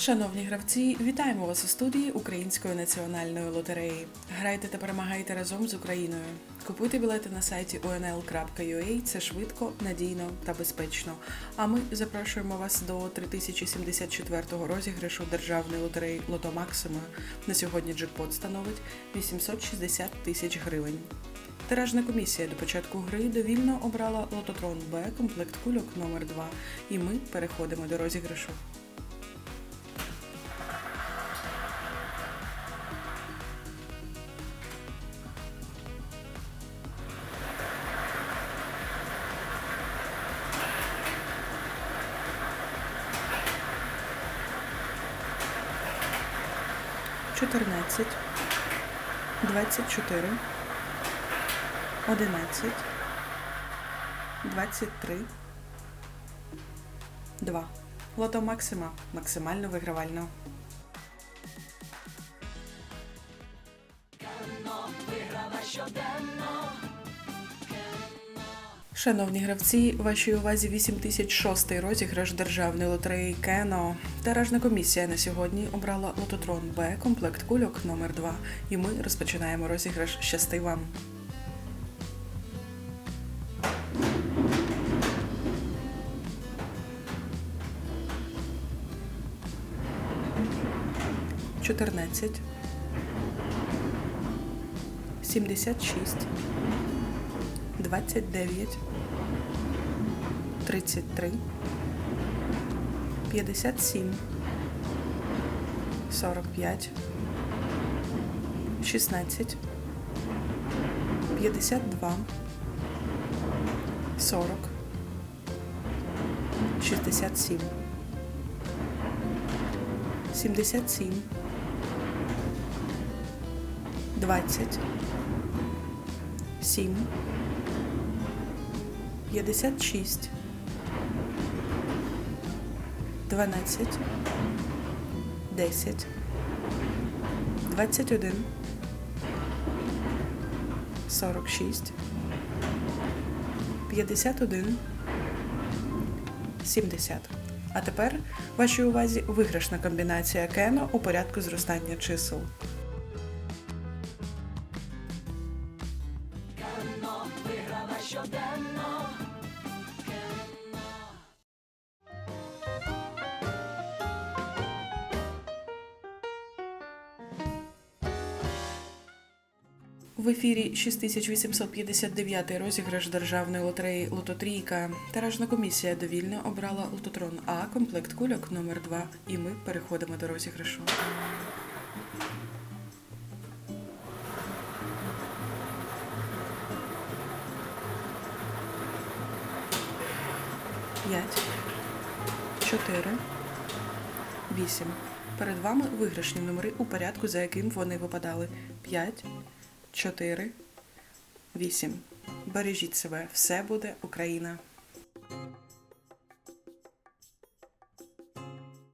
Шановні гравці, вітаємо вас у студії Української національної лотереї. Грайте та перемагайте разом з Україною. Купуйте білети на сайті onl.ua. Це швидко, надійно та безпечно. А ми запрошуємо вас до 3074-го розіграшу державної лотереї Лото Максима. На сьогодні джекпот становить 860 тисяч гривень. Тиражна комісія до початку гри довільно обрала лототрон Б комплект кульок номер 2 І ми переходимо до розіграшу. Чотирнадцять, двадцять чотири, одинадцять, двадцять три, два. Лото Максима максимально вигравально. Шановні гравці, вашій увазі 8006 розіграш державної лотереї Кено. Тиражна комісія на сьогодні обрала лототрон Б комплект кульок номер 2 І ми розпочинаємо розіграш Щасти вам. Чотирнадцять. Сімдесят шість. 29, 33, 57, 45, 16, 52, 40, 67, 77, 20, 7, 56, 12, 10, 21, 46, 51, 70. А тепер вашій увазі виграшна комбінація Кено у порядку зростання чисел. В ефірі 6859 розіграш державної лотереї Лототрійка. Тиражна комісія довільно обрала лототрон А комплект кульок номер 2 І ми переходимо до розіграшу. П'ять, чотири, вісім. Перед вами виграшні номери у порядку, за яким вони випадали. П'ять, чотири, вісім. Бережіть себе, все буде Україна.